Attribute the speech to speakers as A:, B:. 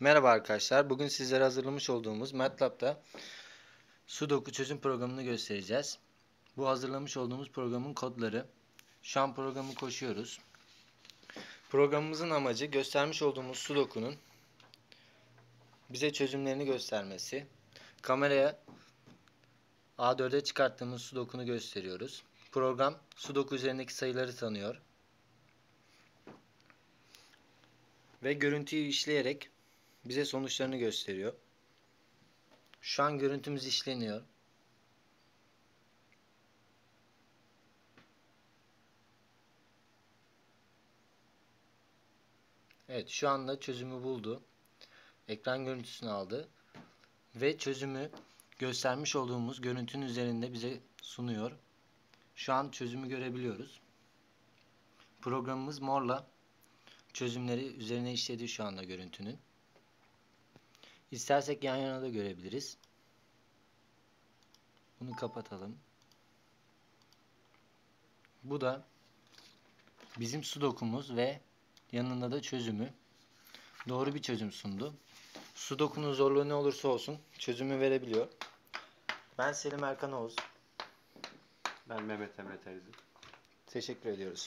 A: Merhaba arkadaşlar. Bugün sizlere hazırlamış olduğumuz MATLAB'da Sudoku çözüm programını göstereceğiz. Bu hazırlamış olduğumuz programın kodları. Şu an programı koşuyoruz. Programımızın amacı göstermiş olduğumuz Sudoku'nun bize çözümlerini göstermesi. Kameraya A4'e çıkarttığımız Sudoku'nu gösteriyoruz. Program Sudoku üzerindeki sayıları tanıyor. Ve görüntüyü işleyerek bize sonuçlarını gösteriyor. Şu an görüntümüz işleniyor. Evet şu anda çözümü buldu. Ekran görüntüsünü aldı. Ve çözümü göstermiş olduğumuz görüntünün üzerinde bize sunuyor. Şu an çözümü görebiliyoruz. Programımız morla çözümleri üzerine işledi şu anda görüntünün. İstersek yan yana da görebiliriz. Bunu kapatalım. Bu da bizim sudokumuz ve yanında da çözümü. Doğru bir çözüm sundu. Sudokunun zorluğu ne olursa olsun çözümü verebiliyor. Ben Selim Erkan Oğuz.
B: Ben Mehmet Emre Terzi.
A: Teşekkür ediyoruz.